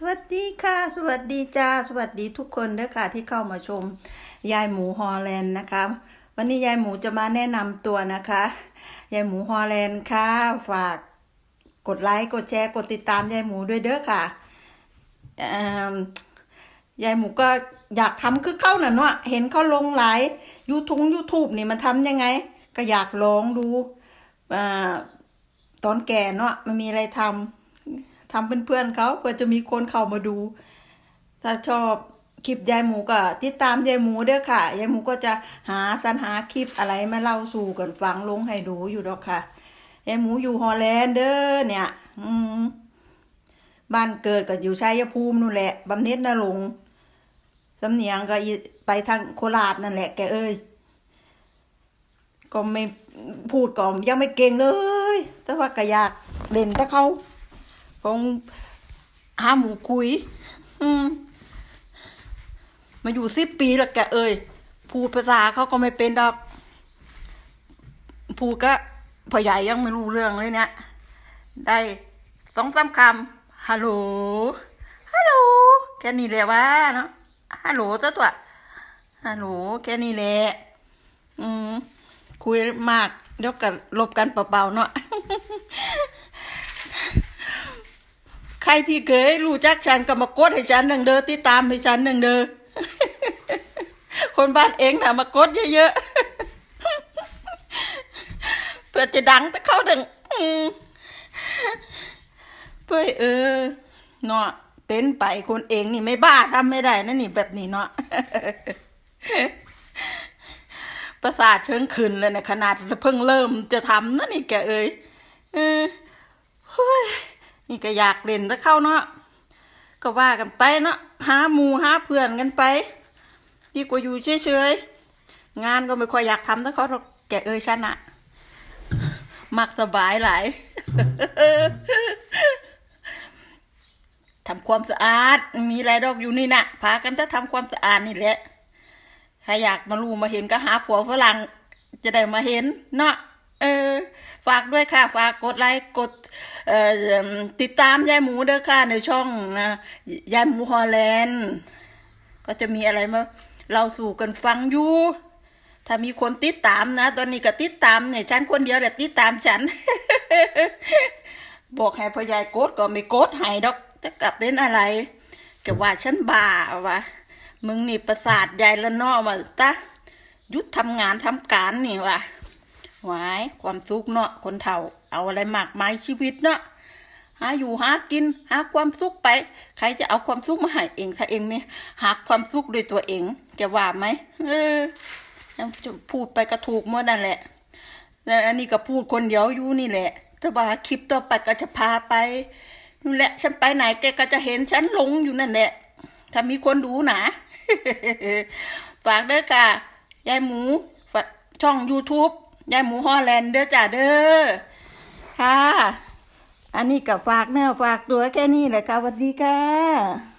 สวัสดีค่ะ สวัสดีจ้า สวัสดีทุกคนด้วยค่ะที่เข้ามาชม ยายหมูฮอลแลนด์นะคะ วันนี้ยายหมูจะมาแนะนำตัวนะคะ ยายหมูฮอลแลนด์ค่ะ ฝากกดไลค์กดแชร์กดติดตามยายหมูด้วยเด้อค่ะยายหมูก็อยากทำคือเข้าน่ะเนาะเห็นเขาลงหลายยูทงยูทูบนี่มันทำยังไง ก็อยากลองดูอตอนแก่เนาะมันมีอะไรทำ ทำเป็นเพื่อนเขาเพื่อจะมีคนเข้ามาดู ถ้าชอบคลิปยายหมูก็ติดตามยายหมูเด้อค่ะยายหมูก็จะหาสรรหาคลิปอะไรมาเล่าสู่กันฟังลงให้ดูอยู่ดอกค่ะยายหมูอยู่ฮอลแลนด์เด้อเนี่ย อืมบ้านเกิดก็อยู่ชัยภูมินู่นแหละบำเน็จนรงสำเนียงก็ไปทางโคราชนั่นแหละแกเอ้ยก็ไม่พูดก็ยังไม่เก่งเลย แต่ว่าก็อยากเล่นแต่เขา คงหาหมูคุย อืมมาอยู่สิบปีแล้วแกเอ้ยพูดภาษาเขาก็ไม่เป็นดอก พูดก็พ่อใหญ่ยังไม่รู้เรื่องเลยเนี่ย ได้สองสามคำฮัลโหล ฮัลโหล แค่นี้แหละวะเนาะ ฮัลโหลซะตัว ฮัลโหล แค่นี้แหละ อืม คุยมาก เดี๋ยวกันลบกันเปล่าๆเนาะ ใค รที่เคยรู้จักฉันก็มากดให้ฉันหนึ่งเด้อที่ตามให้ฉันหนึ่งเด้อคนบ้านเองนะมากดเยอะๆเพื่อจะดังแต่เข้าดังอืมเพื่อเออเนาะเป็นไปคนเองนี่ไม่บ้าทำไม่ได้นะนี่แบบนี้เนาะประสาทเชิงขึ้นเลยนะขนาดเพิ่งเริ่มจะทำนะนี่แกเอ้ยเออเฮ้ย นี่ก็อยากเล่นจะเข้าเนาะก็ว่ากันไปเนาะหาหมูหาเพื่อนกันไปดีกว่าอยู่เฉยๆงานก็ไม่ค่อยอยากทำถ้าเขาแกเอ้ยฉันอะมักสบายหลายทำความสะอาด มีอะไรดอกอยู่นี่นะพากันถ้าทำความสะอาดนี่แหละถ้าอยากมารู้มาเห็นก็หาผัวฝรั่งจะได้มาเห็นเนาะเออ ฝากด้วยค่ะ ฝากกดไลค์กด ติดตามยายหมูเด้อค่ะในช่องยายหมูฮอลแลนด์ก็จะมีอะไรมาเราสู่กันฟังอยู่ถ้ามีคนติดตามนะ ตอนนี้ก็ติดตามเนี่ยฉันคนเดียวแหละติดตามฉัน บอกให้พ่อใหญ่กดก็ไม่โกดให้ดอกจะกลับเป็นอะไรแกว่าฉันบ้าวะมึงนี่ประสาทใหญ่ละนอมาตะยุดทำงานทำการนี่วะ หวายความสุขเนาะคนเฒ่า เอาอะไรมากมายชีวิตเนาะหาอยู่หากิน หาความสุขไป ใครจะเอาความสุขมาให้เองถ้าเองไม่หาความสุขด้วยตัวเองแกว่าไหมเออจะพูดไปก็ถูกหมดนั่นแหละแล้วอันนี้ก็พูดคนเดียวอยู่นี่แหละแต่ว่าคลิปต่อไปก็จะพาไปนู่นแหละ ฉันไปไหนแกก็จะเห็นฉันลงอยู่นั่นแหละ ถ้ามีคนดูนะฝากด้อค่ะยายหมูช่อง YouTube ยายหมูฮอลแลนด์เด้อจ้าเด้อค่ะ อันนี้ก็ฝากแนวฝากตัวแค่นี้แหละค่ะสวัสดีค่ะ